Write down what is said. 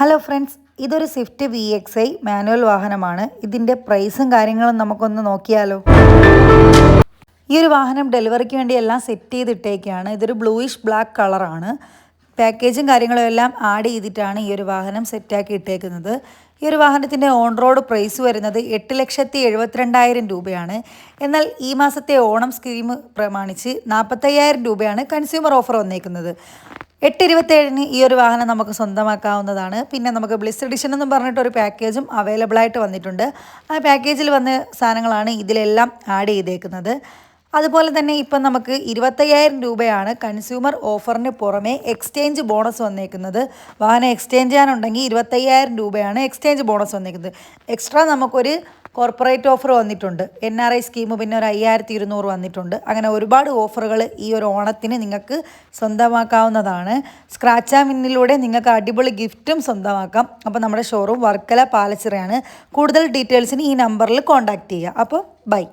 Hello friends ഇതൊരു Swift V X I manual വാഹനമാണ്. ഇതിന്റെ പ്രൈസും കാര്യങ്ങളും നമുക്കൊന്ന് നോക്കിയാലോ? ഈ ഒരു വാഹനം ഡെലിവറിക്ക് വേണ്ടി എല്ലാം സെറ്റ് ചെയ്തിട്ടേക്കാണ്. ഇതൊരു ബ്ലൂയിഷ് ബ്ലാക്ക് കളറാണ് പാക്കേജും കാര്യങ്ങളും എല്ലാം ആഡ് ചെയ്തിട്ടാണ് ഈ ഒരു വാഹനം സെറ്റാക്കി ഇട്ടേക്കുന്നത്. ഈ ഒരു വാഹനത്തിന്റെ ഓൺ റോഡ് പ്രൈസ് വരുന്നത് എട്ട് ലക്ഷത്തി എഴുപത്തിരണ്ടായിരം രൂപയാണ്. എന്നാൽ ഈ മാസത്തെ ഓണം സ്കീം പ്രമാണിച്ച് നാൽപ്പത്തയ്യായിരം രൂപയാണ് കൺസ്യൂമർ ഓഫർ വന്നേക്കുന്നത്. എട്ട് ഇരുപത്തേഴിന് ഈ ഒരു വാഹനം നമുക്ക് സ്വന്തമാക്കാവുന്നതാണ്. പിന്നെ നമുക്ക് ബ്ലിസ് എഡിഷൻ എന്ന് പറഞ്ഞിട്ട് ഒരു പാക്കേജും അവൈലബിൾ ആയിട്ട് വന്നിട്ടുണ്ട്. ആ പാക്കേജിൽ വന്ന സാധനങ്ങളാണ് ഇതിലെല്ലാം ആഡ് ചെയ്തേക്കുന്നത്. അതുപോലെ തന്നെ ഇപ്പം നമുക്ക് ഇരുപത്തയ്യായിരം രൂപയാണ് കൺസ്യൂമർ ഓഫറിന് പുറമെ എക്സ്ചേഞ്ച് ബോണസ് വന്നേക്കുന്നത്. വാഹനം എക്സ്ചേഞ്ച് ചെയ്യാനുണ്ടെങ്കിൽ ഇരുപത്തയ്യായിരം രൂപയാണ് എക്സ്ചേഞ്ച് ബോണസ് വന്നേക്കുന്നത്. എക്സ്ട്രാ നമുക്കൊരു കോർപ്പറേറ്റ് ഓഫർ വന്നിട്ടുണ്ട്. എൻ ആർ ഐ സ്കീം പിന്നെ ഒരു അയ്യായിരത്തി ഇരുന്നൂറ് വന്നിട്ടുണ്ട്. അങ്ങനെ ഒരുപാട് ഓഫറുകൾ ഈ ഒരു ഓണത്തിന് നിങ്ങൾക്ക് സ്വന്തമാക്കാവുന്നതാണ്. സ്ക്രാച്ച് ആ മിന്നിലൂടെ നിങ്ങൾക്ക് അടിപൊളി ഗിഫ്റ്റും സ്വന്തമാക്കാം. അപ്പോൾ നമ്മുടെ ഷോറൂം വർക്കല പാലച്ചിറയാണ്. കൂടുതൽ ഡീറ്റെയിൽസിന് ഈ നമ്പറിൽ കോൺടാക്റ്റ് ചെയ്യുക. അപ്പോൾ ബൈ